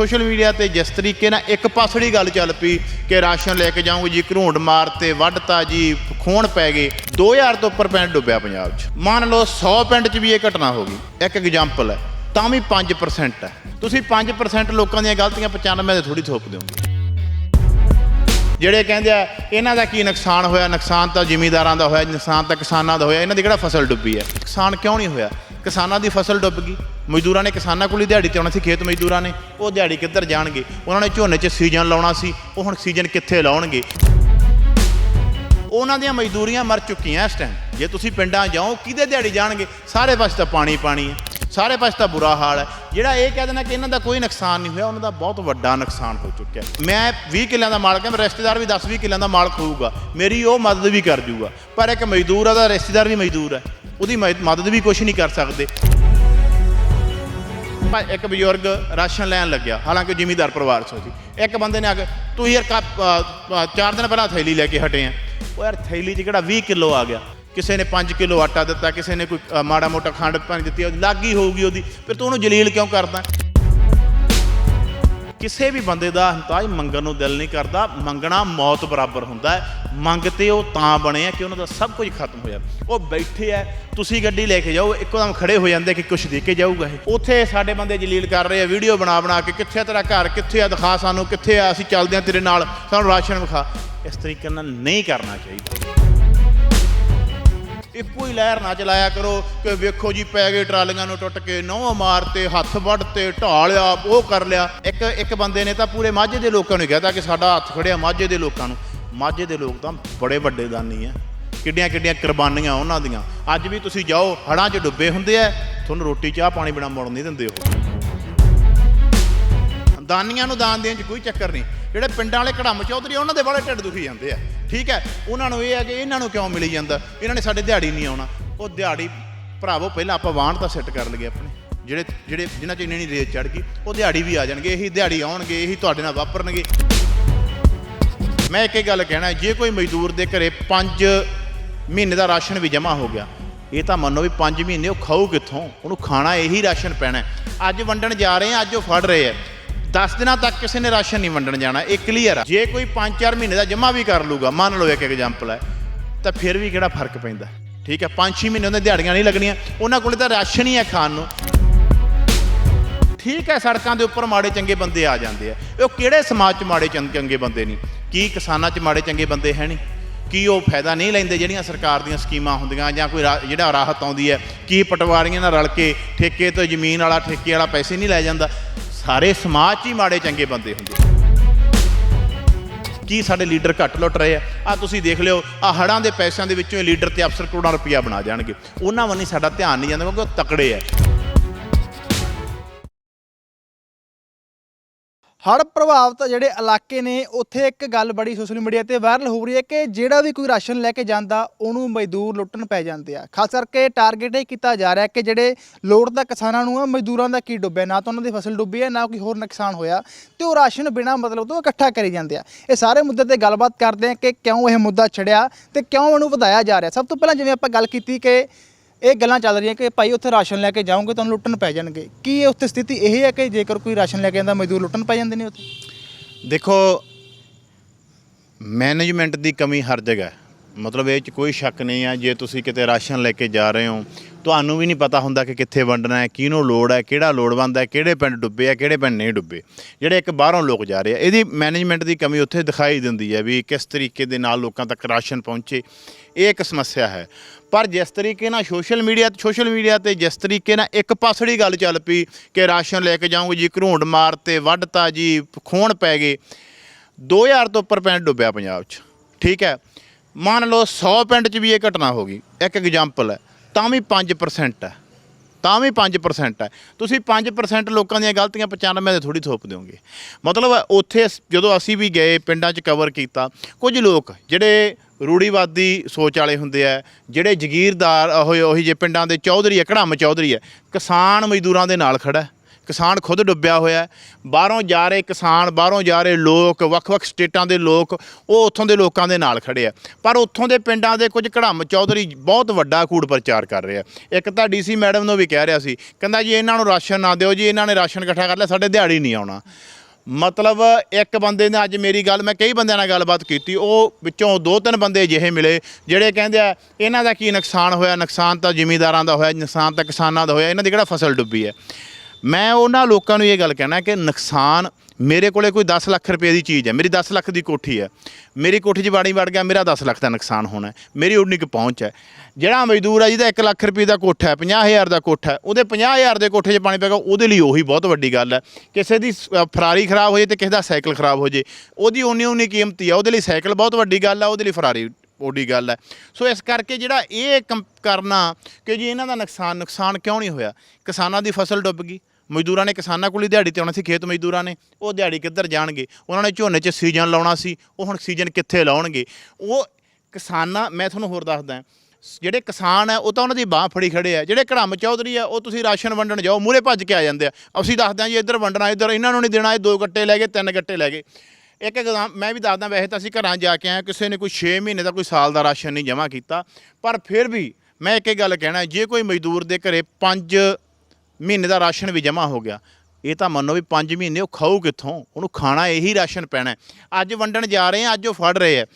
Social media ਤੇ ਜਿਸ ਤਰੀਕੇ ਨਾਲ ਇੱਕ ਪਾਸੜੀ ਗੱਲ ਚੱਲ ਪਈ ਕਿ ਰਾਸ਼ਨ ਲੈ ਕੇ ਜਾਊਂਗੇ ਜੀ, ਘਰੂੰਡ ਮਾਰਤੇ ਵੱਢਤਾ ਜੀ ਖੋਣ ਪੈ ਗਏ। 2000 ਤੋਂ ਉੱਪਰ ਪਿੰਡ ਡੁੱਬਿਆ ਪੰਜਾਬ 'ਚ। ਮੰਨ ਲਓ 100 ਪਿੰਡ 'ਚ ਵੀ ਇਹ ਘਟਨਾ ਹੋ ਗਈ। ਇੱਕ ਐਗਜ਼ਾਮਪਲ ਹੈ, ਤਾਂ ਵੀ 5% ਹੈ। ਤੁਸੀਂ 5% ਲੋਕਾਂ ਦੀਆਂ ਗਲਤੀਆਂ 95 ਦੇ ਥੋੜੀ ਥੋਪ ਦਿਓਗੇ। ਜਿਹੜੇ ਕਹਿੰਦੇ ਆ, ਇਹਨਾਂ ਦਾ ਕੀ ਨੁਕਸਾਨ ਹੋਇਆ? ਨੁਕਸਾਨ ਤਾਂ ਜ਼ਿਮੀਂਦਾਰਾਂ ਦਾ ਹੋਇਆ, ਨੁਕਸਾਨ ਤਾਂ ਕਿਸਾਨਾਂ ਦਾ ਹੋਇਆ। ਇਹਨਾਂ ਦੀ ਕਿਹੜਾ ਫਸਲ ਡੁੱਬੀ ਹੈ? ਨੁਕਸਾਨ ਕਿਉਂ ਨਹੀਂ ਹੋਇਆ? ਕਿਸਾਨਾਂ ਦੀ ਫਸਲ ਡੁੱਬ ਗਈ। ਮਜ਼ਦੂਰਾਂ ਨੇ ਕਿਸਾਨਾਂ ਕੋਲ ਹੀ ਦਿਹਾੜੀ ਤੇ ਆਉਣਾ ਸੀ, ਖੇਤ ਮਜ਼ਦੂਰਾਂ ਨੇ, ਉਹ ਦਿਹਾੜੀ ਕਿੱਧਰ ਜਾਣਗੇ? ਉਹਨਾਂ ਨੇ ਝੋਨੇ 'ਚ ਸੀਜ਼ਨ ਲਾਉਣਾ ਸੀ, ਉਹ ਹੁਣ ਸੀਜ਼ਨ ਕਿੱਥੇ ਲਾਉਣਗੇ? ਉਹਨਾਂ ਦੀਆਂ ਮਜ਼ਦੂਰੀਆਂ ਮਰ ਚੁੱਕੀਆਂ ਇਸ ਟਾਈਮ ਜੇ ਤੁਸੀਂ ਪਿੰਡਾਂ ਜਾਓ, ਕਿਹਦੇ ਦਿਹਾੜੀ ਜਾਣਗੇ? ਸਾਰੇ ਪਾਸੇ ਤਾਂ ਪਾਣੀ ਪਾਣੀ ਹੈ, ਸਾਰੇ ਪਾਸੇ ਤਾਂ ਬੁਰਾ ਹਾਲ ਹੈ। ਜਿਹੜਾ ਇਹ ਕਹਿ ਦੇਣਾ ਕਿ ਇਹਨਾਂ ਦਾ ਕੋਈ ਨੁਕਸਾਨ ਨਹੀਂ ਹੋਇਆ, ਉਹਨਾਂ ਦਾ ਬਹੁਤ ਵੱਡਾ ਨੁਕਸਾਨ ਹੋ ਚੁੱਕਿਆ ਮੈਂ 20 ਕਿੱਲਿਆਂ ਦਾ ਮਾਲਕ ਹਾਂ ਮੇਰਾ ਰਿਸ਼ਤੇਦਾਰ ਵੀ 10 20 ਕਿੱਲਿਆਂ ਦਾ ਮਾਲਕ ਹੋਊਗਾ। ਮੇਰੀ ਉਹ ਮਦਦ ਵੀ ਕਰ ਜੂਗਾ। ਪਰ ਇੱਕ ਮਜ਼ਦੂਰ ਆ, ਉਹਦਾ ਰਿਸ਼ਤੇਦਾਰ ਵੀ ਮਜ਼ਦੂਰ ਹੈ। ਉਹਦੀ ਮ- ਮਦਦ ਵੀ ਕੁਝ ਨਹੀਂ ਕਰ ਸਕਦੇ। ਇੱਕ ਬਜ਼ੁਰਗ ਰਾਸ਼ਨ ਲੈਣ ਲੱਗਿਆ, ਹਾਲਾਂਕਿ ਜ਼ਿਮੀਦਾਰ ਪਰਿਵਾਰ ਚੋਂ ਸੀ। ਇੱਕ ਬੰਦੇ ਨੇ ਆ ਕੇ ਤੁਸੀਂ ਯਾਰ ਕੱਪ ਚਾਰ ਦਿਨ ਪਹਿਲਾਂ ਥੈਲੀ ਲੈ ਕੇ ਹਟੇ ਆ। ਉਹ ਯਾਰ ਥੈਲੀ 'ਚ ਕਿਹੜਾ 20 ਕਿਲੋ ਆ ਗਿਆ। ਕਿਸੇ ਨੇ 5 ਕਿਲੋ ਆਟਾ ਦਿੱਤਾ, ਕਿਸੇ ਨੇ ਕੋਈ ਮਾੜਾ ਮੋਟਾ ਖੰਡ ਪਾਣੀ ਦਿੱਤੀ, ਉਹਦੀ ਹੀ ਹੋਊਗੀ ਉਹਦੀ, ਫਿਰ ਤੂੰ ਉਹਨੂੰ ਜਲੀਲ ਕਿਉਂ ਕਰਦਾ? ਕਿਸੇ ਵੀ ਬੰਦੇ ਦਾ ਹੰਤਾਜ ਮੰਗਣ ਨੂੰ ਦਿਲ ਨਹੀਂ ਕਰਦਾ, ਮੰਗਣਾ ਮੌਤ ਬਰਾਬਰ ਹੁੰਦਾ ਹੈ। ਮੰਗਤੇ ਉਹ ਤਾਂ ਬਣੇ ਆ ਕਿ ਉਹਨਾਂ ਦਾ ਸਭ ਕੁਝ ਖਤਮ ਹੋਇਆ ਉਹ ਬੈਠੇ ਆ, ਤੁਸੀਂ ਗੱਡੀ ਲੈ ਕੇ ਜਾਓ ਇੱਕੋਦਮ ਖੜੇ ਹੋ ਜਾਂਦੇ ਕਿ ਕੁਝ ਦੇ ਕੇ ਜਾਊਗਾ ਇਹ। ਉੱਥੇ ਸਾਡੇ ਬੰਦੇ ਜਲੀਲ ਕਰ ਰਹੇ ਆ, ਵੀਡੀਓ ਬਣਾ ਬਣਾ ਕੇ, ਕਿੱਥੇ ਆ ਤੇਰਾ ਘਰ, ਕਿੱਥੇ ਆ, ਦਿਖਾ ਸਾਨੂੰ ਕਿੱਥੇ ਆ, ਅਸੀਂ ਚੱਲਦੇ ਆ ਤੇਰੇ ਨਾਲ, ਸਾਨੂੰ ਰਾਸ਼ਨ ਵਿਖਾ। ਇਸ ਤਰੀਕੇ ਨਾਲ ਨਹੀਂ ਕਰਨਾ ਚਾਹੀਦਾ। ਇੱਕੋ ਹੀ ਲਹਿਰ ਨਾ ਚਲਾਇਆ ਕਰੋ ਕਿ ਵੇਖੋ ਜੀ ਪੈ ਗਏ ਟਰਾਲੀਆਂ ਨੂੰ ਟੁੱਟ ਕੇ, ਨਹੁੰ ਮਾਰਤੇ, ਹੱਥ ਵੱਢਤੇ ਢਾਲਿਆ ਉਹ ਕਰ ਲਿਆ। ਇੱਕ ਇੱਕ ਬੰਦੇ ਨੇ ਤਾਂ ਪੂਰੇ ਮਾਝੇ ਦੇ ਲੋਕਾਂ ਨੂੰ ਕਹਿਤਾ ਕਿ ਸਾਡਾ ਹੱਥ ਖੜਿਆ ਮਾਝੇ ਦੇ ਲੋਕਾਂ ਨੂੰ। ਮਾਝੇ ਦੇ ਲੋਕ ਤਾਂ ਬੜੇ ਵੱਡੇ ਦਾਨੀ ਆ। ਕਿੱਡੀਆਂ ਕਿੱਡੀਆਂ ਕੁਰਬਾਨੀਆਂ ਉਹਨਾਂ ਦੀਆਂ। ਅੱਜ ਵੀ ਤੁਸੀਂ ਜਾਓ ਹੜਾਂ 'ਚ ਡੁੱਬੇ ਹੁੰਦੇ ਆ, ਤੁਹਾਨੂੰ ਰੋਟੀ, ਚਾਹ, ਪਾਣੀ ਬਿਨਾ ਮੁੜਨ ਨਹੀਂ ਦਿੰਦੇ ਉਹ। ਦਾਨੀਆਂ ਨੂੰ ਦਾਨ ਦੇਣ 'ਚ ਕੋਈ ਚੱਕਰ ਨਹੀਂ। ਜਿਹੜੇ ਪਿੰਡਾਂ ਵਾਲੇ ਕੜਮ ਚੌਧਰੀ ਉਹਨਾਂ ਦੇ ਬੜੇ ਢਿੱਡ ਦੁਖੀ ਜਾਂਦੇ ਆ। ਠੀਕ ਹੈ? ਉਹਨਾਂ ਨੂੰ ਇਹ ਹੈ ਕਿ ਇਹਨਾਂ ਨੂੰ ਕਿਉਂ ਮਿਲੀ ਜਾਂਦਾ? ਇਹਨਾਂ ਨੇ ਸਾਡੇ ਦਿਹਾੜੀ ਨਹੀਂ ਆਉਣਾ। ਉਹ ਦਿਹਾੜੀ ਭਰਾਵੋ, ਪਹਿਲਾਂ ਆਪਾਂ ਵਾਹਣ ਤਾਂ ਸੈੱਟ ਕਰ ਲਈਏ ਆਪਣੇ। ਜਿਹੜੇ ਜਿਹੜੇ, ਜਿਨ੍ਹਾਂ 'ਚ ਇੰਨੀ ਨਹੀਂ ਰੇਤ ਚੜ ਗਈ, ਉਹ ਦਿਹਾੜੀ ਵੀ ਆ ਜਾਣਗੇ, ਇਹੀ ਦਿਹਾੜੀ ਆਉਣਗੇ, ਇਹੀ ਤੁਹਾਡੇ ਨਾਲ ਵਾਪਰਨਗੇ। ਮੈਂ ਇੱਕ ਇਹ ਗੱਲ ਕਹਿਣਾ ਜੇ ਕੋਈ ਮਜ਼ਦੂਰ ਦੇ ਘਰੇ 5 ਮਹੀਨੇ ਦਾ ਰਾਸ਼ਨ ਵੀ ਜਮ੍ਹਾਂ ਹੋ ਗਿਆ, ਇਹ ਤਾਂ ਮੰਨੋ ਵੀ 5 ਮਹੀਨੇ ਉਹ ਖਾਊ ਕਿੱਥੋਂ? ਉਹਨੂੰ ਖਾਣਾ ਇਹੀ ਰਾਸ਼ਨ ਪੈਣਾ ਅੱਜ ਵੰਡਣ ਜਾ ਰਹੇ ਆ ਅੱਜ ਉਹ ਫੜ ਰਹੇ ਆ 10 ਦਿਨਾਂ ਤੱਕ ਕਿਸੇ ਨੇ ਰਾਸ਼ਨ ਨਹੀਂ ਵੰਡਣ ਜਾਣਾ, ਇਹ ਕਲੀਅਰ ਆ। ਜੇ ਕੋਈ 5-4 ਮਹੀਨੇ ਦਾ ਜਮ੍ਹਾਂ ਵੀ ਕਰ ਲੂਗਾ, ਮੰਨ ਲਓ ਇੱਕ ਐਗਜ਼ਾਮਪਲ ਹੈ, ਤਾਂ ਫਿਰ ਵੀ ਕਿਹੜਾ ਫ਼ਰਕ ਪੈਂਦਾ? ਠੀਕ ਹੈ 5-6 ਮਹੀਨੇ ਉਹਨਾਂ ਦਿਹਾੜੀਆਂ ਨਹੀਂ ਲੱਗਣੀਆਂ, ਉਹਨਾਂ ਕੋਲੇ ਤਾਂ ਰਾਸ਼ਨ ਹੀ ਹੈ ਖਾਣ ਨੂੰ। ਠੀਕ ਹੈ, ਸੜਕਾਂ ਦੇ ਉੱਪਰ ਮਾੜੇ ਚੰਗੇ ਬੰਦੇ ਆ ਜਾਂਦੇ ਆ। ਉਹ ਕਿਹੜੇ ਸਮਾਜ 'ਚ ਮਾੜੇ ਚੰਗ- ਚੰਗੇ ਬੰਦੇ ਨਹੀਂ ਕੀ ਕਿਸਾਨਾਂ 'ਚ ਮਾੜੇ ਚੰਗੇ ਬੰਦੇ ਹੈ ਨਹੀਂ? ਕੀ ਉਹ ਫਾਇਦਾ ਨਹੀਂ ਲੈਂਦੇ ਜਿਹੜੀਆਂ ਸਰਕਾਰ ਦੀਆਂ ਸਕੀਮਾਂ ਹੁੰਦੀਆਂ, ਜਾਂ ਕੋਈ ਰਾ- ਜਿਹੜਾ ਰਾਹਤ ਆਉਂਦੀ ਹੈ? ਕੀ ਪਟਵਾਰੀਆਂ ਨਾਲ ਰਲ ਕੇ ਠੇਕੇ ਤੋਂ ਜ਼ਮੀਨ ਵਾਲਾ, ਠੇਕੇ ਵਾਲਾ ਪੈਸੇ ਨਹੀਂ ਲੈ ਜਾਂਦਾ? ਸਾਰੇ ਸਮਾਜ 'ਚ ਹੀ ਮਾੜੇ ਚੰਗੇ ਬੰਦੇ ਹੁੰਦੇ ਕੀ ਸਾਡੇ ਲੀਡਰ ਘੱਟ ਲੁੱਟ ਰਹੇ ਆ? ਆ ਤੁਸੀਂ ਦੇਖ ਲਿਓ ਆ ਹੜਾਂ ਦੇ ਪੈਸਿਆਂ ਦੇ ਵਿੱਚੋਂ ਇਹ ਲੀਡਰ ਤੇ ਅਫਸਰ ਕਰੋੜਾਂ ਰੁਪਇਆ ਬਣਾ ਜਾਣਗੇ। ਉਹਨਾਂ ਵੱਲ ਸਾਡਾ ਧਿਆਨ ਨਹੀਂ ਜਾਂਦਾ ਕਿਉਂਕਿ ਉਹ ਤਕੜੇ ਆ। ਹੜ੍ਹ ਪ੍ਰਭਾਵਿਤ ਜਿਹੜੇ ਇਲਾਕੇ ਨੇ, ਉੱਥੇ ਇੱਕ ਗੱਲ ਬੜੀ ਸੋਸ਼ਲ ਮੀਡੀਆ ਤੇ ਵਾਇਰਲ ਹੋ ਰਹੀ ਹੈ ਕਿ ਜਿਹੜਾ ਵੀ ਕੋਈ ਰਾਸ਼ਨ ਲੈ ਕੇ ਜਾਂਦਾ, ਉਹਨੂੰ ਮਜ਼ਦੂਰ ਲੁੱਟਣ ਪੈ ਜਾਂਦੇ ਆ। ਖਾਸ ਕਰਕੇ ਟਾਰਗੇਟ ਇਹ ਕੀਤਾ ਜਾ ਰਿਹਾ ਕਿ ਜਿਹੜੇ ਲੋੜਦਾ ਕਿਸਾਨਾਂ ਨੂੰ ਆ, ਮਜ਼ਦੂਰਾਂ ਦਾ ਕੀ ਡੁੱਬਿਆ ਨਾ ਤਾਂ ਉਹਨਾਂ ਦੀ ਫਸਲ ਡੁੱਬੀ ਹੈ, ਨਾ ਕੋਈ ਹੋਰ ਨੁਕਸਾਨ ਹੋਇਆ ਤੇ ਉਹ ਰਾਸ਼ਨ ਬਿਨਾਂ ਮਤਲਬ ਤੋਂ ਇਕੱਠਾ ਕਰੀ ਜਾਂਦੇ ਆ। ਇਹ ਸਾਰੇ ਮੁੱਦੇ ਤੇ ਗੱਲਬਾਤ ਕਰਦੇ ਆ ਕਿ ਕਿਉਂ ਇਹ ਮੁੱਦਾ ਛੜਿਆ ਤੇ ਕਿਉਂ ਇਹਨੂੰ ਵਧਾਇਆ ਜਾ ਰਿਹਾ। ਸਭ ਤੋਂ ਪਹਿਲਾਂ ਜਿਵੇਂ ਆਪਾਂ ਗੱਲ ਕੀਤੀ ਕਿ ਇਹ ਗੱਲਾਂ ਚੱਲ ਰਹੀਆਂ ਕਿ ਭਾਈ ਉੱਥੇ ਰਾਸ਼ਨ ਲੈ ਕੇ ਜਾਓਗੇ ਤੁਹਾਨੂੰ ਲੁੱਟਣ ਪੈ ਜਾਣਗੇ। ਕੀ ਇਹ ਉੱਥੇ ਸਥਿਤੀ ਇਹ ਹੈ ਕਿ ਜੇਕਰ ਕੋਈ ਰਾਸ਼ਨ ਲੈ ਕੇ ਜਾਂਦਾ, ਮਜ਼ਦੂਰ ਲੁੱਟਣ ਪੈ ਜਾਂਦੇ ਨੇ ਉੱਥੇ? ਦੇਖੋ ਮੈਨੇਜਮੈਂਟ ਦੀ ਕਮੀ ਹਰ ਜਗ੍ਹਾ ਹੈ। ਮਤਲਬ ਇਹ 'ਚ ਕੋਈ ਸ਼ੱਕ ਨਹੀਂ ਆ, ਜੇ ਤੁਸੀਂ ਕਿਤੇ ਰਾਸ਼ਨ ਲੈ ਕੇ ਜਾ ਰਹੇ ਹੋ, ਤੁਹਾਨੂੰ ਵੀ ਨਹੀਂ ਪਤਾ ਹੁੰਦਾ ਕਿ ਕਿੱਥੇ ਵੰਡਣਾ ਹੈ, ਕਿਹਨੂੰ ਲੋੜ ਹੈ, ਕਿਹੜਾ ਲੋੜਵੰਦ ਹੈ, ਕਿਹੜੇ ਪਿੰਡ ਡੁੱਬੇ ਆ, ਕਿਹੜੇ ਪਿੰਡ ਨਹੀਂ ਡੁੱਬੇ। ਜਿਹੜੇ ਇੱਕ ਬਾਹਰੋਂ ਲੋਕ ਜਾ ਰਹੇ ਆ, ਇਹਦੀ ਮੈਨੇਜਮੈਂਟ ਦੀ ਕਮੀ ਉੱਥੇ ਦਿਖਾਈ ਦਿੰਦੀ ਹੈ ਵੀ ਕਿਸ ਤਰੀਕੇ ਦੇ ਨਾਲ ਲੋਕਾਂ ਤੱਕ ਰਾਸ਼ਨ ਪਹੁੰਚੇ। ਇਹ ਇੱਕ ਸਮੱਸਿਆ ਹੈ। ਪਰ ਜਿਸ ਤਰੀਕੇ ਨਾਲ ਸੋਸ਼ਲ ਮੀਡੀਆ ਸੋਸ਼ਲ ਮੀਡੀਆ ਤੇ ਜਿਸ ਤਰੀਕੇ ਨਾਲ ਇੱਕ ਪਾਸੜੀ ਗੱਲ ਚੱਲ ਪਈ ਕਿ ਰਾਸ਼ਨ ਲੈ ਕੇ ਜਾਊਂਗੇ ਜੀ, ਘਰੂੰਡ ਮਾਰਤੇ, ਵੱਢਤਾ ਜੀ ਖੋਣ ਪੈ ਗਏ 2000 ਤੋਂ ਉੱਪਰ ਪਿੰਡ ਡੁੱਬਿਆ ਪੰਜਾਬ 'ਚ। ਠੀਕ ਹੈ। ਮੰਨ ਲਓ 100 ਪਿੰਡ 'ਚ ਵੀ ਇਹ ਘਟਨਾ ਹੋ ਗਈ, ਇੱਕ ਐਗਜ਼ਾਮਪਲ ਹੈ, ਤਾਂ ਵੀ 5% ਹੈ, ਤਾਂ ਵੀ 5% ਹੈ। ਤੁਸੀਂ 5% ਲੋਕਾਂ ਦੀਆਂ ਗਲਤੀਆਂ 95 ਦੇ ਥੋੜੀ ਥੋਪ ਦਿਓਗੇ। ਮਤਲਬ ਉੱਥੇ ਅਸ- ਜਦੋਂ ਅਸੀਂ ਵੀ ਗਏ, ਪਿੰਡਾਂ 'ਚ ਕਵਰ ਕੀਤਾ, ਕੁਝ ਲੋਕ ਜਿਹੜੇ ਰੂੜੀਵਾਦੀ ਸੋਚ ਵਾਲੇ ਹੁੰਦੇ ਆ, ਜਿਹੜੇ ਜ਼ਗੀਰਦਾਰ ਉਹ ਉਹੀ ਜੇ ਪਿੰਡਾਂ ਦੇ ਚੌਧਰੀ ਹੈ ਕੜਮ ਚੌਧਰੀ ਹੈ, ਕਿਸਾਨ ਮਜ਼ਦੂਰਾਂ ਦੇ ਨਾਲ ਖੜਾ ਕਿਸਾਨ ਖੁਦ ਡੁੱਬਿਆ ਹੋਇਆ ਬਾਹਰੋਂ ਜਾ ਰਹੇ ਕਿਸਾਨ, ਬਾਹਰੋਂ ਜਾ ਰਹੇ ਲੋਕ, ਵੱਖ-ਵੱਖ ਸਟੇਟਾਂ ਦੇ ਲੋਕ, ਉਹ ਉੱਥੋਂ ਦੇ ਲੋਕਾਂ ਦੇ ਨਾਲ ਖੜੇ ਆ। ਪਰ ਉੱਥੋਂ ਦੇ ਪਿੰਡਾਂ ਦੇ ਕੁਝ ਘੜਮ ਚੌਧਰੀ ਬਹੁਤ ਵੱਡਾ ਕੂੜ ਪ੍ਰਚਾਰ ਕਰ ਰਹੇ ਆ। ਇੱਕ ਤਾਂ ਡੀਸੀ ਮੈਡਮ ਨੂੰ ਵੀ ਕਹਿ ਰਿਹਾ ਸੀ, ਕਹਿੰਦਾ ਜੀ ਇਹਨਾਂ ਨੂੰ ਰਾਸ਼ਨ ਨਾ ਦਿਓ ਜੀ, ਇਹਨਾਂ ਨੇ ਰਾਸ਼ਨ ਇਕੱਠਾ ਕਰ ਲਿਆ, ਸਾਡੇ ਦਿਹਾੜੀ ਨਹੀਂ ਆਉਣਾ। ਮਤਲਬ ਇੱਕ ਬੰਦੇ ਨੇ ਅੱਜ ਮੇਰੀ ਗੱਲ, ਮੈਂ ਕਈ ਬੰਦਿਆਂ ਨਾਲ ਗੱਲਬਾਤ ਕੀਤੀ, ਉਹ ਵਿੱਚੋਂ ਦੋ ਤਿੰਨ ਬੰਦੇ ਅਜਿਹੇ ਮਿਲੇ, ਜਿਹੜੇ ਕਹਿੰਦੇ ਆ, ਇਹਨਾਂ ਦਾ ਕੀ ਨੁਕਸਾਨ ਹੋਇਆ? ਨੁਕਸਾਨ ਤਾਂ ਜ਼ਿਮੀਂਦਾਰਾਂ ਦਾ ਹੋਇਆ, ਨੁਕਸਾਨ ਤਾਂ ਕਿਸਾਨਾਂ ਦਾ ਹੋਇਆ, ਇਹਨਾਂ ਦੀ ਕਿਹੜਾ ਫਸਲ ਡੁੱਬੀ ਹੈ? ਮੈਂ ਉਹਨਾਂ ਲੋਕਾਂ ਨੂੰ ਇਹ ਗੱਲ ਕਹਿਣਾ ਕਿ ਨੁਕਸਾਨ ਮੇਰੇ ਕੋਲੇ ਕੋਈ 10 ਲੱਖ ਰੁਪਏ ਦੀ ਚੀਜ਼ ਹੈ, ਮੇਰੀ 10 ਲੱਖ ਦੀ ਕੋਠੀ ਹੈ। ਮੇਰੀ ਕੋਠੀ 'ਚ ਬਾੜੀ ਵੜ ਗਿਆ, ਮੇਰਾ 10 ਲੱਖ ਦਾ ਨੁਕਸਾਨ ਹੋਣਾ ਮੇਰੀ ਉਨੀ ਕੁ ਪਹੁੰਚ ਹੈ। ਜਿਹੜਾ ਮਜ਼ਦੂਰ ਹੈ ਜਿਹਦਾ 1 ਲੱਖ ਰੁਪਏ ਦਾ ਕੋਠਾ ਹੈ 50000 ਦਾ ਕੋਠਾ ਹੈ, ਉਹਦੇ 50000 ਦੇ ਕੋਠੇ 'ਚ ਪਾਣੀ ਪੈ ਗਿਆ, ਉਹਦੇ ਲਈ ਉਹੀ ਬਹੁਤ ਵੱਡੀ ਗੱਲ ਹੈ। ਕਿਸੇ ਦੀ ਫਰਾਰੀ ਖਰਾਬ ਹੋ ਜੇ ਤੇ ਕਿਸੇ ਦਾ ਸਾਈਕਲ ਖਰਾਬ ਹੋ ਜੇ, ਉਹਦੀ ਓਨੀ ਓਨੀ ਕੀਮਤੀ ਆ ਉਹਦੇ ਲਈ ਸਾਈਕਲ ਬਹੁਤ ਵੱਡੀ ਗੱਲ ਆ ਉਹਦੇ ਲਈ ਫਰਾਰੀ ਓਡੀ ਗੱਲ ਹੈ। ਸੋ ਇਸ ਕਰਕੇ ਜਿਹੜਾ ਇਹ ਕੰਮ ਕਰਨਾ ਕਿ ਜੀ ਇਹਨਾਂ ਦਾ ਨੁਕਸਾਨ ਨੁਕਸਾਨ ਕਿਉਂ ਨਹੀਂ ਹੋਇਆ? ਕਿਸਾਨਾਂ ਦੀ ਫਸਲ ਡੁੱਬ ਗਈ। ਮਜ਼ਦੂਰਾਂ ਨੇ ਕਿਸਾਨਾਂ ਕੋਲ ਹੀ ਦਿਹਾੜੀ ਤੇ ਆਉਣਾ ਸੀ, ਖੇਤ ਮਜ਼ਦੂਰਾਂ ਨੇ, ਉਹ ਦਿਹਾੜੀ ਕਿੱਧਰ ਜਾਣਗੇ? ਉਹਨਾਂ ਨੇ ਝੋਨੇ 'ਚ ਸੀਜ਼ਨ ਲਾਉਣਾ ਸੀ, ਉਹ ਹੁਣ ਸੀਜ਼ਨ ਕਿੱਥੇ ਲਾਉਣਗੇ? ਉਹ ਕਿਸਾਨਾਂ, ਮੈਂ ਤੁਹਾਨੂੰ ਹੋਰ ਦੱਸਦਾ ਜਿਹੜੇ ਕਿਸਾਨ ਆ ਉਹ ਤਾਂ ਉਹਨਾਂ ਦੀ ਬਾਹ ਫੜੀ ਖੜੇ ਆ, ਜਿਹੜੇ ਘੜਮ ਚੌਧਰੀ ਆ, ਉਹ ਤੁਸੀਂ ਰਾਸ਼ਨ ਵੰਡਣ ਜਾਓ ਮੂਰੇ ਭੱਜ ਕੇ ਆ ਜਾਂਦੇ ਆ। ਅਸੀਂ ਦੱਸਦੇ ਆ ਜੀ, ਇੱਧਰ ਵੰਡਣਾ, ਇੱਧਰ ਇਹਨਾਂ ਨੂੰ ਨਹੀਂ ਦੇਣਾ, ਇਹ ਦੋ ਗੱਟੇ ਲੈ ਗਏ, ਤਿੰਨ ਗੱਟੇ ਲੈ ਗਏ। ਇੱਕ ਐਗਜ਼ਾਮ ਮੈਂ ਵੀ ਦੱਸਦਾ, ਵੈਸੇ ਤਾਂ ਅਸੀਂ ਘਰਾਂ ਜਾ ਕੇ ਆਏ, ਕਿਸੇ ਨੇ ਕੋਈ 6 ਮਹੀਨੇ ਦਾ ਕੋਈ ਸਾਲ ਦਾ ਰਾਸ਼ਨ ਨਹੀਂ ਜਮ੍ਹਾਂ ਕੀਤਾ, ਪਰ ਫਿਰ ਵੀ ਮੈਂ ਇੱਕ ਇਹ ਗੱਲ ਕਹਿਣਾ, ਜੇ ਕੋਈ ਮਜ਼ਦੂਰ ਦੇ ਘਰੇ 5 ਮਹੀਨੇ ਦਾ ਰਾਸ਼ਨ ਵੀ ਜਮ੍ਹਾਂ ਹੋ ਗਿਆ। ਇਹ ਤਾਂ ਮੰਨੋ ਵੀ 5 ਮਹੀਨੇ ਉਹ ਖਾਊ ਕਿੱਥੋਂ? ਉਹਨੂੰ ਖਾਣਾ ਇਹੀ ਰਾਸ਼ਨ ਪੈਣਾ। ਅੱਜ ਵੰਡਣ ਜਾ ਰਹੇ ਆ ਅੱਜ ਉਹ ਫੜ ਰਹੇ ਆ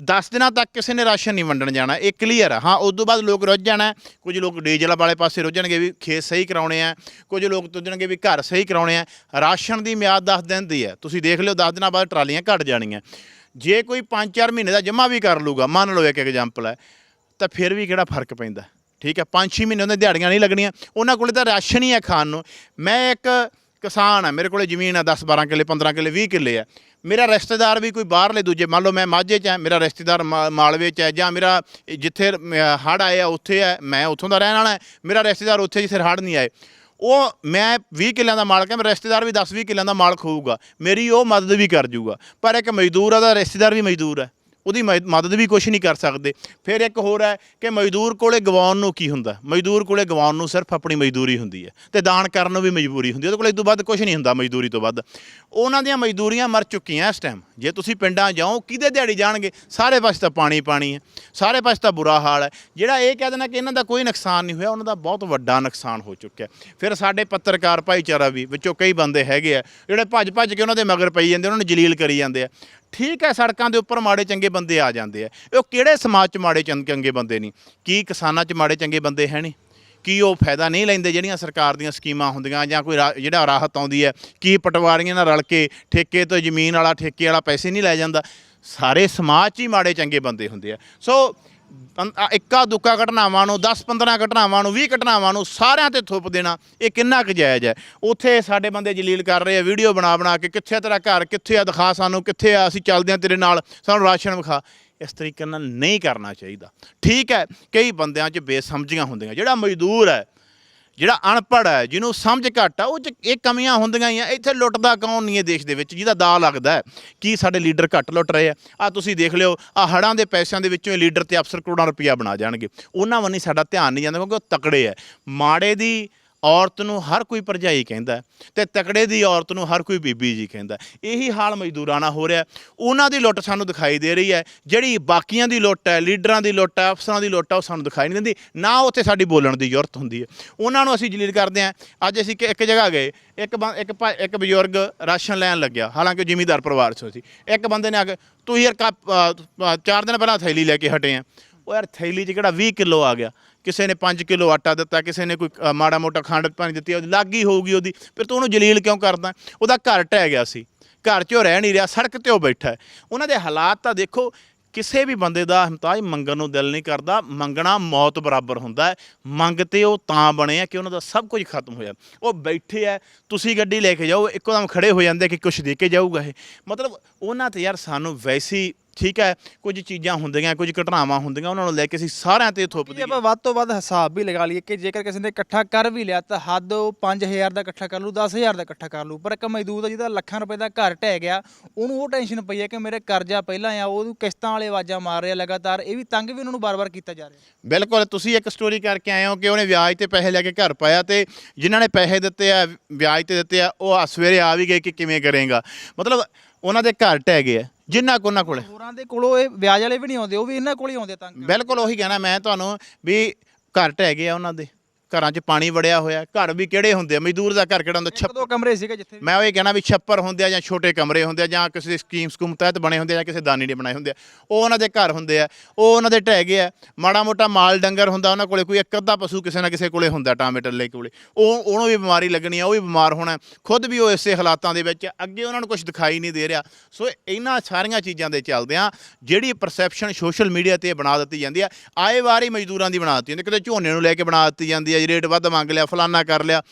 10 ਦਿਨਾਂ ਤੱਕ ਕਿਸੇ ਨੇ ਰਾਸ਼ਨ ਨਹੀਂ ਵੰਡਣ ਜਾਣਾ। ਇਹ ਕਲੀਅਰ ਆ ਹਾਂ ਉਸ ਤੋਂ ਬਾਅਦ ਲੋਕ ਰੁੱਝ ਜਾਣਾ ਕੁਝ ਲੋਕ ਡੀਜ਼ਲ ਵਾਲੇ ਪਾਸੇ ਰੁੱਝਣਗੇ ਵੀ ਖੇਤ ਸਹੀ ਕਰਾਉਣੇ ਆ ਕੁਝ ਲੋਕ ਤੁੱਜਣਗੇ ਵੀ ਘਰ ਸਹੀ ਕਰਾਉਣੇ ਆ ਰਾਸ਼ਨ ਦੀ ਮਿਆਦ 10 ਦਿਨ ਦੀ ਹੈ। ਤੁਸੀਂ ਦੇਖ ਲਿਓ 10 ਦਿਨਾਂ ਬਾਅਦ ਟਰਾਲੀਆਂ ਘਟ ਜਾਣੀਆਂ। ਜੇ ਕੋਈ 5-4 ਮਹੀਨੇ ਦਾ ਜਮ੍ਹਾਂ ਵੀ ਕਰ ਲੂਗਾ ਮੰਨ ਲਓ ਇੱਕ ਐਗਜ਼ਾਮਪਲ ਹੈ, ਤਾਂ ਫਿਰ ਵੀ ਕਿਹੜਾ ਫ਼ਰਕ ਪੈਂਦਾ? ਠੀਕ ਹੈ 5-6 ਮਹੀਨੇ ਉਹਨਾਂ ਦਿਹਾੜੀਆਂ ਨਹੀਂ ਲੱਗਣੀਆਂ। ਉਹਨਾਂ ਕੋਲੇ ਤਾਂ ਰਾਸ਼ਨ ਹੀ ਹੈ ਖਾਣ ਨੂੰ। ਮੈਂ ਇੱਕ ਕਿਸਾਨ ਆ ਮੇਰੇ ਕੋਲੇ ਜ਼ਮੀਨ ਆ 10-12 ਕਿੱਲੇ 15 ਕਿੱਲੇ 20 ਕਿੱਲੇ ਆ ਮੇਰਾ ਰਿਸ਼ਤੇਦਾਰ ਵੀ ਕੋਈ ਬਾਹਰਲੇ ਦੂਜੇ, ਮੰਨ ਲਓ ਮੈਂ ਮਾਝੇ 'ਚ ਆ ਮੇਰਾ ਰਿਸ਼ਤੇਦਾਰ ਮਾ- ਮਾਲਵੇ 'ਚ ਹੈ ਜਾਂ ਮੇਰਾ ਜਿੱਥੇ ਹੜ ਆਏ ਆ, ਉੱਥੇ ਹੈ, ਮੈਂ ਉੱਥੋਂ ਦਾ ਰਹਿਣ ਵਾਲਾ ਮੇਰਾ ਰਿਸ਼ਤੇਦਾਰ ਉੱਥੇ ਜਿੱਥੇ ਹੜ ਨਹੀਂ ਆਏ। ਉਹ ਮੈਂ 20 ਕਿੱਲਿਆਂ ਦਾ ਮਾਲਕ ਹਾਂ, ਮੇਰਾ ਰਿਸ਼ਤੇਦਾਰ ਵੀ 10-20 ਕਿੱਲਿਆਂ ਦਾ ਮਾਲਕ ਹੋਊਗਾ। ਮੇਰੀ ਉਹ ਮਦਦ ਵੀ ਕਰ ਜੂਗਾ। ਪਰ ਇੱਕ ਮਜ਼ਦੂਰ ਆ ਦਾ ਰਿਸ਼ਤੇਦਾਰ ਵੀ ਮਜ਼ਦੂਰ ਹੈ। ਉਹਦੀ ਮ- ਮਦਦ ਵੀ ਕੁਝ ਨਹੀਂ ਕਰ ਸਕਦੇ। ਫਿਰ ਇੱਕ ਹੋਰ ਹੈ ਕਿ ਮਜ਼ਦੂਰ ਕੋਲੇ ਗਵਾਉਣ ਨੂੰ ਕੀ ਹੁੰਦਾ? ਮਜ਼ਦੂਰ ਕੋਲੇ ਗਵਾਉਣ ਨੂੰ ਸਿਰਫ ਆਪਣੀ ਮਜ਼ਦੂਰੀ ਹੁੰਦੀ ਹੈ ਤੇ ਦਾਨ ਕਰਨ ਨੂੰ ਵੀ ਮਜਬੂਰੀ ਹੁੰਦੀ ਹੈ। ਉਹਦੇ ਕੋਲੇ ਇਸ ਤੋਂ ਵੱਧ ਕੁਝ ਨਹੀਂ ਹੁੰਦਾ ਮਜ਼ਦੂਰੀ ਤੋਂ ਵੱਧ। ਉਹਨਾਂ ਦੀਆਂ ਮਜ਼ਦੂਰੀਆਂ ਮਰ ਚੁੱਕੀਆਂ ਇਸ ਟਾਈਮ ਜੇ ਤੁਸੀਂ ਪਿੰਡਾਂ ਜਾਓ, ਕਿਹਦੇ ਦਿਹਾੜੀ ਜਾਣਗੇ? ਸਾਰੇ ਪਾਸੇ ਤਾਂ ਪਾਣੀ ਪਾਣੀ ਹੈ। ਸਾਰੇ ਪਾਸੇ ਤਾਂ ਬੁਰਾ ਹਾਲ ਹੈ। ਜਿਹੜਾ ਇਹ ਕਹਿ ਦੇਣਾ ਕਿ ਇਹਨਾਂ ਦਾ ਕੋਈ ਨੁਕਸਾਨ ਨਹੀਂ ਹੋਇਆ, ਉਹਨਾਂ ਦਾ ਬਹੁਤ ਵੱਡਾ ਨੁਕਸਾਨ ਹੋ ਚੁੱਕਿਆ ਫਿਰ ਸਾਡੇ ਪੱਤਰਕਾਰ ਭਾਈਚਾਰਾ ਵੀ ਵਿੱਚੋਂ ਕਈ ਬੰਦੇ ਹੈਗੇ ਆ, ਜਿਹੜੇ ਭੱਜ ਭੱਜ ਕੇ ਉਹਨਾਂ ਦੇ ਮਗਰ ਪਈ ਜਾਂਦੇ, ਉਹਨਾਂ ਨੂੰ ਜਲੀਲ ਕਰੀ ਜਾਂਦੇ ਆ। ਠੀਕ ਹੈ, ਸੜਕਾਂ ਦੇ ਉੱਪਰ ਮਾੜੇ ਚੰਗੇ ਬੰਦੇ ਆ ਜਾਂਦੇ ਆ। ਉਹ ਕਿਹੜੇ ਸਮਾਜ 'ਚ ਮਾੜੇ ਚੰਗ- ਚੰਗੇ ਬੰਦੇ ਨਹੀਂ ਕੀ ਕਿਸਾਨਾਂ 'ਚ ਮਾੜੇ ਚੰਗੇ ਬੰਦੇ ਹੈ ਨਹੀਂ? ਕੀ ਉਹ ਫਾਇਦਾ ਨਹੀਂ ਲੈਂਦੇ ਜਿਹੜੀਆਂ ਸਰਕਾਰ ਦੀਆਂ ਸਕੀਮਾਂ ਹੁੰਦੀਆਂ ਜਾਂ ਕੋਈ ਜਿਹੜਾ ਰਾਹਤ ਆਉਂਦੀ ਹੈ? ਕੀ ਪਟਵਾਰੀਆਂ ਨਾਲ ਰਲ ਕੇ ਠੇਕੇ ਤੋਂ ਜ਼ਮੀਨ ਵਾਲਾ, ਠੇਕੇ ਵਾਲਾ ਪੈਸੇ ਨਹੀਂ ਲੈ ਜਾਂਦਾ? ਸਾਰੇ ਸਮਾਜ 'ਚ ਹੀ ਮਾੜੇ ਚੰਗੇ ਬੰਦੇ ਹੁੰਦੇ ਆ। ਸੋ ਇੱਕਾ ਦੁੱਕਾ ਘਟਨਾਵਾਂ ਨੂੰ 10 15 ਘਟਨਾਵਾਂ ਨੂੰ 20 ਘਟਨਾਵਾਂ ਨੂੰ ਸਾਰਿਆਂ ਤੇ ਥੁੱਪ ਦੇਣਾ, ਇਹ ਕਿੰਨਾ ਕੁ ਜਾਇਜ਼ ਹੈ? ਉੱਥੇ ਸਾਡੇ ਬੰਦੇ ਜਲੀਲ ਕਰ ਰਹੇ ਆ, ਵੀਡੀਓ ਬਣਾ ਬਣਾ ਕੇ, ਕਿੱਥੇ ਆ ਤੇਰਾ ਘਰ, ਕਿੱਥੇ ਆ, ਦਿਖਾ ਸਾਨੂੰ, ਕਿੱਥੇ ਆ, ਅਸੀਂ ਚੱਲਦੇ ਆ ਤੇਰੇ ਨਾਲ, ਸਾਨੂੰ ਰਾਸ਼ਨ ਵਿਖਾ। ਇਸ ਤਰੀਕੇ ਨਾਲ ਨਹੀਂ ਕਰਨਾ ਚਾਹੀਦਾ। ਠੀਕ ਹੈ, ਕਈ ਬੰਦਿਆਂ 'ਚ ਬੇਸਮਝੀਆਂ ਹੁੰਦੀਆਂ, ਜਿਹੜਾ ਮਜ਼ਦੂਰ ਹੈ ਜਿਹੜਾ ਅਨਪੜ੍ਹ ਹੈ, ਜਿਹਨੂੰ ਸਮਝ ਘੱਟ ਆ, ਉਹ 'ਚ ਇਹ ਕਮੀਆਂ ਹੁੰਦੀਆਂ ਹੀ ਆ। ਇੱਥੇ ਲੁੱਟਦਾ ਕੌਣ ਨਹੀਂ ਹੈ ਦੇਸ਼ ਦੇ ਵਿੱਚ? ਜਿਹਦਾ ਦਾ ਲੱਗਦਾ ਹੈ ਕੀ ਸਾਡੇ ਲੀਡਰ ਘੱਟ ਲੁੱਟ ਰਹੇ ਆ। ਆ ਤੁਸੀਂ ਦੇਖ ਲਿਓ ਆ ਹੜਾਂ ਦੇ ਪੈਸਿਆਂ ਦੇ ਵਿੱਚੋਂ ਇਹ ਲੀਡਰ ਤੇ ਅਫਸਰ ਕਰੋੜਾਂ ਰੁਪਈਆ ਬਣਾ ਜਾਣਗੇ। ਉਹਨਾਂ ਵੱਲ ਨਹੀਂ ਸਾਡਾ ਧਿਆਨ ਨਹੀਂ ਜਾਂਦਾ ਕਿਉਂਕਿ ਉਹ ਤਕੜੇ ਆ ਮਾੜੇ ਦੀ ਔਰਤ ਨੂੰ ਹਰ ਕੋਈ ਭਰਜਾਈ ਕਹਿੰਦਾ ਹੈ ਤੇ ਤਕੜੇ ਦੀ ਔਰਤ ਨੂੰ ਹਰ ਕੋਈ ਬੀਬੀ ਜੀ ਕਹਿੰਦਾ ਇਹੀ ਹਾਲ ਮਜ਼ਦੂਰਾਂ ਨਾਲ ਹੋ ਰਿਹਾ ਉਹਨਾਂ ਦੀ ਲੁੱਟ ਸਾਨੂੰ ਦਿਖਾਈ ਦੇ ਰਹੀ ਹੈ। ਜਿਹੜੀ ਬਾਕੀਆਂ ਦੀ ਲੁੱਟ ਹੈ, ਲੀਡਰਾਂ ਦੀ ਲੁੱਟ ਹੈ, ਅਫਸਰਾਂ ਦੀ ਲੁੱਟ ਹੈ, ਉਹ ਸਾਨੂੰ ਦਿਖਾਈ ਨਹੀਂ ਦਿੰਦੀ। ਨਾ ਉੱਥੇ ਸਾਡੀ ਬੋਲਣ ਦੀ ਜ਼ਰੂਰਤ ਹੁੰਦੀ ਹੈ। ਉਹਨਾਂ ਨੂੰ ਅਸੀਂ ਜਲੀਲ ਕਰਦੇ ਹਾਂ। ਅੱਜ ਅਸੀਂ ਕਿ- ਇੱਕ ਜਗ੍ਹਾ ਗਏ। ਇੱਕ ਬੰ- ਇੱਕ ਭਾ- ਇੱਕ ਬਜ਼ੁਰਗ ਰਾਸ਼ਨ ਲੈਣ ਲੱਗਿਆ। ਹਾਲਾਂਕਿ ਜ਼ਿਮੀਦਾਰ ਪਰਿਵਾਰ ਚੋਂ ਸੀ। ਇੱਕ ਬੰਦੇ ਨੇ ਆ ਕੇ, ਤੂੰ ਯਾਰ ਕੱਪ ਚਾਰ ਦਿਨ ਪਹਿਲਾਂ ਥੈਲੀ ਲੈ ਕੇ ਹਟੇ ਆ। ਉਹ ਯਾਰ ਥੈਲੀ 'ਚ ਕਿਹੜਾ 20 ਕਿਲੋ ਆ ਗਿਆ। ਕਿਸੇ ਨੇ 5 ਕਿਲੋ ਆਟਾ ਦਿੱਤਾ ਕਿਸੇ ਨੇ ਕੋਈ ਅ, ਮਾੜਾ ਮੋਟਾ ਖੰਡ ਪਾਣੀ ਦਿੱਤੀ ਉਹਦੀ ਲੱਗ ਹੀ ਹੋਊਗੀ ਉਹਦੀ ਫਿਰ ਤੂੰ ਉਹਨੂੰ ਜਲੀਲ ਕਿਉਂ ਕਰਦਾ? ਉਹਦਾ ਘਰ ਟਹਿ ਗਿਆ ਸੀ ਘਰ 'ਚ ਉਹ ਰਹਿ ਨਹੀਂ ਰਿਹਾ ਸੜਕ ਤੇ ਉਹ ਬੈਠਾ ਹੈ। ਉਹਨਾਂ ਦੇ ਹਾਲਾਤ ਤਾਂ ਦੇਖੋ ਕਿਸੇ ਵੀ ਬੰਦੇ ਦਾ ਹਮਤਾਜ ਮੰਗਣ ਨੂੰ ਦਿਲ ਨਹੀਂ ਕਰਦਾ ਮੰਗਣਾ ਮੌਤ ਬਰਾਬਰ ਹੁੰਦਾ ਹੈ ਮੰਗ ਤੇ ਉਹ ਤਾਂ ਬਣੇ ਆ ਕਿ ਉਹਨਾਂ ਦਾ ਸਭ ਕੁਝ ਖਤਮ ਹੋਇਆ ਉਹ ਬੈਠੇ ਆ ਤੁਸੀਂ ਗੱਡੀ ਲੈ ਕੇ ਜਾਓ ਇੱਕੋ ਦਮ ਖੜੇ ਹੋ ਜਾਂਦੇ ਕਿ ਕੁਝ ਦੇ ਕੇ ਜਾਊਗਾ ਇਹ। ਮਤਲਬ ਉਹਨਾਂ ਤੇ ਯਾਰ ਸਾਨੂੰ ਵੈਸੀ ਠੀਕ ਹੈ ਕੁਝ ਚੀਜ਼ਾਂ ਹੁੰਦੀਆਂ ਕੁਝ ਘਟਨਾਵਾਂ ਹੁੰਦੀਆਂ ਉਹਨਾਂ ਨੂੰ ਲੈ ਕੇ ਅਸੀਂ ਸਾਰਿਆਂ ਤੇ ਥੋਪ ਜੇ ਦਈਏ। ਆਪਾਂ ਵੱਧ ਤੋਂ ਵੱਧ ਹਿਸਾਬ ਵੀ ਲਗਾ ਲਈਏ ਕਿ ਜੇਕਰ ਕਿਸੇ ਨੇ ਇਕੱਠਾ ਕਰ ਵੀ ਲਿਆ ਤਾਂ ਹੱਦ ਉਹ 5000 ਦਾ ਇਕੱਠਾ ਕਰ ਲੂ 10000 ਦਾ ਇਕੱਠਾ ਕਰ ਲੂ ਪਰ ਇੱਕ ਮਜ਼ਦੂਰ ਦਾ ਜਿਹਦਾ ਲੱਖਾਂ ਰੁਪਏ ਦਾ ਘਰ ਢਹਿ ਗਿਆ ਉਹਨੂੰ ਉਹ ਟੈਨਸ਼ਨ ਪਈ ਹੈ ਕਿ ਮੇਰੇ ਕਰਜ਼ਾ ਪਹਿਲਾਂ ਆ ਉਹਨੂੰ ਕਿਸ਼ਤਾਂ ਵਾਲੇ ਆਵਾਜ਼ਾਂ ਮਾਰ ਰਿਹਾ ਲਗਾਤਾਰ ਇਹ ਵੀ ਤੰਗ ਵੀ ਉਹਨਾਂ ਨੂੰ ਬਾਰ-ਬਾਰ ਕੀਤਾ ਜਾ ਰਿਹਾ। ਬਿਲਕੁਲ ਤੁਸੀਂ ਇੱਕ ਸਟੋਰੀ ਕਰਕੇ ਆਏ ਹੋ ਕਿ ਉਹਨੇ ਵਿਆਜ ਤੇ ਪੈਸੇ ਲੈ ਕੇ ਘਰ ਪਾਇਆ ਤੇ ਜਿਨ੍ਹਾਂ ਨੇ ਪੈਸੇ ਦਿੱਤੇ ਆ ਵਿਆਜ ਤੇ ਦਿੱਤੇ ਆ ਉਹ ਆ ਸਵੇਰੇ ਆ ਵੀ ਗਏ ਕਿ ਕਿਵੇਂ ਕਰੇਗਾ। ਮਤਲਬ ਉਹਨਾਂ ਦੇ ਘਰ ਟਹਿ ਗਏ ਆ। ਜਿੰਨਾ ਕੁ ਉਹਨਾਂ ਕੋਲੇ। ਹੋਰਾਂ ਦੇ ਕੋਲੋਂ ਇਹ ਵਿਆਜ ਵਾਲੇ ਵੀ ਨਹੀਂ ਆਉਂਦੇ ਉਹ ਵੀ ਇਹਨਾਂ ਕੋਲ ਹੀ ਆਉਂਦੇ ਤੰਗ। ਬਿਲਕੁਲ ਉਹੀ ਕਹਿਣਾ ਮੈਂ ਤੁਹਾਨੂੰ ਵੀ ਘਰ ਟਹਿ ਗਏ ਆ ਉਹਨਾਂ ਦੇ। ਘਰਾਂ 'ਚ ਪਾਣੀ ਵੜਿਆ ਹੋਇਆ ਘਰ ਵੀ ਕਿਹੜੇ ਹੁੰਦੇ ਆ? ਮਜ਼ਦੂਰ ਦਾ ਘਰ ਕਿਹੜਾ ਹੁੰਦਾ? ਇੱਕ ਦੋ ਕਮਰੇ ਸੀਗੇ ਜਿੱਥੇ ਮੈਂ ਉਹ ਇਹ ਕਹਿਣਾ ਵੀ ਛੱਪਰ ਹੁੰਦੇ ਆ ਜਾਂ ਛੋਟੇ ਕਮਰੇ ਹੁੰਦੇ ਆ ਜਾਂ ਕਿਸੇ ਸਕੀਮ ਸਕੂਮ ਤਹਿਤ ਬਣੇ ਹੁੰਦੇ ਆ ਜਾਂ ਕਿਸੇ ਦਾਨੀ ਦੇ ਬਣਾਏ ਹੁੰਦੇ ਆ। ਉਹ ਉਹਨਾਂ ਦੇ ਘਰ ਹੁੰਦੇ ਆ। ਉਹ ਉਹਨਾਂ ਦੇ ਢਹਿ ਗਏ ਆ। ਮਾੜਾ ਮੋਟਾ ਮਾਲ ਡੰਗਰ ਹੁੰਦਾ ਉਹਨਾਂ ਕੋਲੇ ਕੋਈ ਇੱਕ ਅੱਧਾ ਪਸ਼ੂ ਕਿਸੇ ਨਾ ਕਿਸੇ ਕੋਲੇ ਹੁੰਦਾ ਟਾਮੇਟਰ ਲੈ ਕੋਲੇ। ਉਹ ਉਹਨੂੰ ਵੀ ਬਿਮਾਰੀ ਲੱਗਣੀ ਆ ਉਹ ਵੀ ਬਿਮਾਰ ਹੋਣਾ। ਖੁਦ ਵੀ ਉਹ ਇਸੇ ਹਾਲਾਤਾਂ ਦੇ ਵਿੱਚ ਆ। ਅੱਗੇ ਉਹਨਾਂ ਨੂੰ ਕੁਝ ਦਿਖਾਈ ਨਹੀਂ ਦੇ ਰਿਹਾ। ਸੋ ਇਹਨਾਂ ਸਾਰੀਆਂ ਚੀਜ਼ਾਂ ਦੇ ਚੱਲਦੇ ਆ। ਜਿਹੜੀ ਪਰਸੈਪਸ਼ਨ ਸੋਸ਼ਲ ਮੀਡੀਆ ਤੇ ਬਣਾ ਦਿੱਤੀ ਜਾਂਦੀ ਆ ਆਏ ਵਾਰੀ ਮਜ਼ਦੂਰਾਂ ਦੀ ਬਣਾ ਦਿੱਤੀ ਜਾਂਦੀ ਕਿਤੇ ਝੋਨੇ ਨੂੰ ਲੈ ਕੇ ਬਣਾ ਦਿੱਤੀ ਜਾਂਦੀ ਆ ਰੇਟ ਵੱਧ ਮੰਗ ਲਿਆ ਫਲਾਨਾ ਕਰ ਲਿਆ।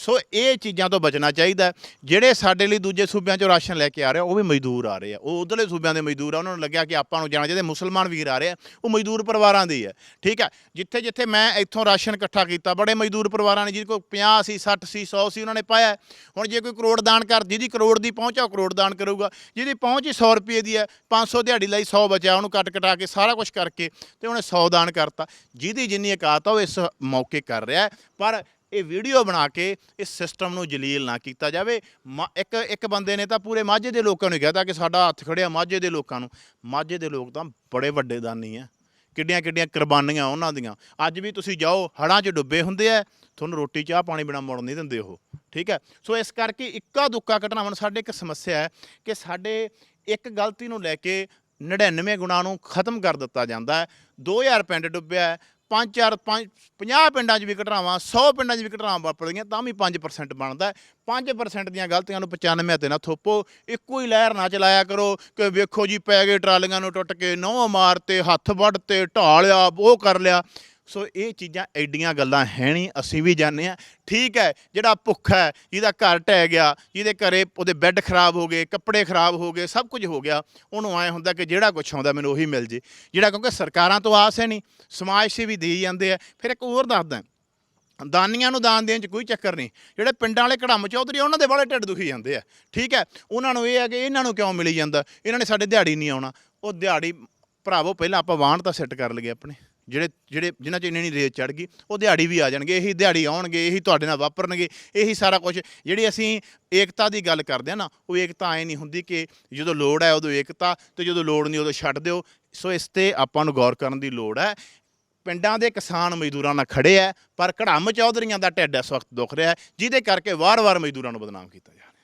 ਸੋ ਇਹ ਚੀਜ਼ਾਂ ਤੋਂ ਬਚਣਾ ਚਾਹੀਦਾ ਜਿਹੜੇ ਸਾਡੇ ਲਈ ਦੂਜੇ ਸੂਬਿਆਂ ਚੋਂ ਰਾਸ਼ਨ ਲੈ ਕੇ ਆ ਰਹੇ ਉਹ ਵੀ ਮਜ਼ਦੂਰ ਆ ਰਹੇ ਆ। ਉਹ ਉਧਰਲੇ ਸੂਬਿਆਂ ਦੇ ਮਜ਼ਦੂਰ ਆ, ਉਹਨਾਂ ਨੂੰ ਲੱਗਿਆ ਕਿ ਆਪਾਂ ਨੂੰ ਜਾਣਾ ਚਾਹੀਦਾ, ਮੁਸਲਮਾਨ ਵੀਰ ਆ ਰਹੇ ਆ, ਉਹ ਮਜ਼ਦੂਰ ਪਰਿਵਾਰਾਂ ਦੀ ਹੈ ਠੀਕ ਹੈ ਜਿੱਥੇ ਜਿੱਥੇ ਮੈਂ ਇੱਥੋਂ ਰਾਸ਼ਨ ਇਕੱਠਾ ਕੀਤਾ, ਬੜੇ ਮਜ਼ਦੂਰ ਪਰਿਵਾਰਾਂ ਨੇ, ਜਿਹਦੇ ਕੋਲ 50 ਸੀ 60 ਸੀ 100 ਸੀ, ਉਹਨਾਂ ਨੇ ਪਾਇਆ ਹੁਣ ਜੇ ਕੋਈ ਕਰੋੜ ਦਾਨ ਕਰ, ਜਿਹਦੀ ਕਰੋੜ ਦੀ ਪਹੁੰਚ ਆ, ਉਹ ਕਰੋੜ ਦਾਨ ਕਰੂਗਾ। ਜਿਹਦੀ ਪਹੁੰਚ ਹੀ 100 ਰੁਪਏ ਦੀ ਹੈ 500 ਦਿਹਾੜੀ ਲਈ 100 ਬਚਿਆ, ਉਹਨੂੰ ਕੱਟ ਕਟਾ ਕੇ ਸਾਰਾ ਕੁਝ ਕਰਕੇ ਤੇ ਉਹਨੇ 100 ਦਾਨ ਕਰਤਾ। ਜਿਹਦੀ ਜਿੰਨੀ ਔਕਾਤ ਆ, ਉਹ ਇਸ ਮੌਕੇ ਕਰ ਰਿਹਾ ਪਰ ਇਹ ਵੀਡੀਓ ਬਣਾ ਕੇ ਇਸ ਸਿਸਟਮ ਨੂੰ ਜਲੀਲ ਨਾ ਕੀਤਾ ਜਾਵੇ। ਮਾ- ਇੱਕ ਇੱਕ ਬੰਦੇ ਨੇ ਤਾਂ ਪੂਰੇ ਮਾਝੇ ਦੇ ਲੋਕਾਂ ਨੂੰ ਕਹਿਤਾ ਕਿ ਸਾਡਾ ਹੱਥ ਖੜਿਆ ਮਾਝੇ ਦੇ ਲੋਕਾਂ ਨੂੰ। ਮਾਝੇ ਦੇ ਲੋਕ ਤਾਂ ਬੜੇ ਵੱਡੇ ਦਾਨੀ ਆ ਕਿੱਡੀਆਂ ਕਿੱਡੀਆਂ ਕੁਰਬਾਨੀਆਂ ਉਹਨਾਂ ਦੀਆਂ। ਅੱਜ ਵੀ ਤੁਸੀਂ ਜਾਓ ਹੜਾਂ 'ਚ ਡੁੱਬੇ ਹੁੰਦੇ ਆ ਤੁਹਾਨੂੰ ਰੋਟੀ, ਚਾਹ, ਪਾਣੀ ਬਿਨਾ ਮੁੜ ਨਹੀਂ ਦਿੰਦੇ ਉਹ। ਠੀਕ ਹੈ ਸੋ ਇਸ ਕਰਕੇ ਇੱਕਾ ਦੁੱਕਾ ਘਟਨਾਵਾਂ ਸਾਡੇ ਇੱਕ ਸਮੱਸਿਆ ਹੈ ਕਿ ਸਾਡੇ ਇੱਕ ਗਲਤੀ ਨੂੰ ਲੈ ਕੇ 99 ਗੁਣਾ ਨੂੰ ਖਤਮ ਕਰ ਦਿੱਤਾ ਜਾਂਦਾ ਹੈ 2000 ਪਿੰਡ ਡੁੱਬਿਆ ਪੰਜ ਚਾਰ ਪੰਜ 50 ਪਿੰਡਾਂ 'ਚ ਵੀ ਘਟਨਾਵਾਂ 100 ਪਿੰਡਾਂ 'ਚ ਵੀ ਘਟਨਾਵਾਂ ਵਾਪਰਦੀਆਂ ਤਾਂ ਵੀ 5% ਬਣਦਾ ਹੈ। 5% ਦੀਆਂ ਗਲਤੀਆਂ ਨੂੰ 95 ਤੇ ਨਾ ਥੋਪੋ, ਇੱਕੋ ਹੀ ਲਹਿਰ ਨਾ ਚਲਾਇਆ ਕਰੋ ਕਿ ਵੇਖੋ ਜੀ, ਪੈ ਗਏ ਟਰਾਲੀਆਂ ਨੂੰ ਟੁੱਟ ਕੇ ਨੌ ਮਾਰਤੇ, ਹੱਥ ਵੱਢਤੇ ਢਾਲਿਆ ਉਹ ਕਰ ਲਿਆ ਸੋ ਇਹ ਚੀਜ਼ਾਂ ਐਡੀਆਂ ਗੱਲਾਂ ਹੈ ਨਹੀਂ, ਅਸੀਂ ਵੀ ਜਾਣਦੇ ਆ ਠੀਕ ਹੈ, ਜਿਹੜਾ ਭੁੱਖਾ ਹੈ, ਜਿਹਦਾ ਘਰ ਢਹਿ ਗਿਆ, ਜਿਹਦੇ ਘਰੇ ਉਹਦੇ ਬੈੱਡ ਖਰਾਬ ਹੋ ਗਏ, ਕੱਪੜੇ ਖਰਾਬ ਹੋ ਗਏ, ਸਭ ਕੁਝ ਹੋ ਗਿਆ, ਉਹਨੂੰ ਐ ਹੁੰਦਾ ਕਿ ਜਿਹੜਾ ਕੁਝ ਆਉਂਦਾ ਮੈਨੂੰ ਉਹੀ ਮਿਲ ਜੇ। ਜਿਹੜਾ ਕਿਉਂਕਿ ਸਰਕਾਰਾਂ ਤੋਂ ਆਸ ਹੈ ਨਹੀਂ, ਸਮਾਜ ਸੇਵੀ ਦੇਈ ਜਾਂਦੇ ਆ। ਫਿਰ ਇੱਕ ਹੋਰ ਦੱਸਦਾ ਦਾਨੀਆਂ ਨੂੰ ਦਾਨ ਦੇਣ 'ਚ ਕੋਈ ਚੱਕਰ ਨਹੀਂ। ਜਿਹੜੇ ਪਿੰਡਾਂ ਵਾਲੇ ਕੜਮ ਚੌਧਰੀ ਉਹਨਾਂ ਦੇ ਵਾਲੇ ਢਿੱਡ ਦੁਖੀ ਜਾਂਦੇ ਆ। ਠੀਕ ਹੈ, ਉਹਨਾਂ ਨੂੰ ਇਹ ਹੈ ਕਿ ਇਹਨਾਂ ਨੂੰ ਕਿਉਂ ਮਿਲੀ ਜਾਂਦਾ? ਇਹਨਾਂ ਨੇ ਸਾਡੇ ਦਿਹਾੜੀ ਨਹੀਂ ਆਉਣਾ। ਉਹ ਦਿਹਾੜੀ, ਭਰਾਵੋ, ਪਹਿਲਾਂ ਆਪਾਂ ਵਾਹਣ ਤਾਂ ਸੈੱਟ ਕਰ ਲਈਏ ਆਪਣੇ। ਜਿਹੜੇ ਜਿਹੜੇ, ਜਿਨ੍ਹਾਂ 'ਚ ਇੰਨੀ ਨਹੀਂ ਰੇਤ ਚੜ ਗਈ, ਉਹ ਦਿਹਾੜੀ ਵੀ ਆ ਜਾਣਗੇ, ਇਹੀ ਦਿਹਾੜੀ ਆਉਣਗੇ, ਇਹੀ ਤੁਹਾਡੇ ਨਾਲ ਵਾਪਰਨਗੇ, ਇਹੀ ਸਾਰਾ ਕੁਝ ਜਿਹੜੀ ਅਸੀਂ ਏਕਤਾ ਦੀ ਗੱਲ ਕਰਦੇ ਆ ਨਾ, ਉਹ ਏਕਤਾ ਐ ਨਹੀਂ ਹੁੰਦੀ ਕਿ ਜਦੋਂ ਲੋੜ ਹੈ ਉਦੋਂ ਏਕਤਾ, ਤੇ ਜਦੋਂ ਲੋੜ ਨਹੀਂ ਉਦੋਂ ਛੱਡ ਦਿਓ। ਸੋ ਇਸ ਤੇ ਆਪਾਂ ਨੂੰ ਗੌਰ ਕਰਨ ਦੀ ਲੋੜ ਹੈ। ਪਿੰਡਾਂ ਦੇ ਕਿਸਾਨ ਮਜ਼ਦੂਰਾਂ ਨਾਲ ਖੜੇ ਆ ਪਰ ਕੜਮ ਚੌਧਰੀਆਂ ਦਾ ਢਿੱਡ ਇਸ ਵਕਤ ਦੁਖ ਰਿਹਾ ਜਿਹਦੇ ਕਰਕੇ ਵਾਰ-ਵਾਰ ਮਜ਼ਦੂਰਾਂ ਨੂੰ ਬਦਨਾਮ ਕੀਤਾ ਜਾ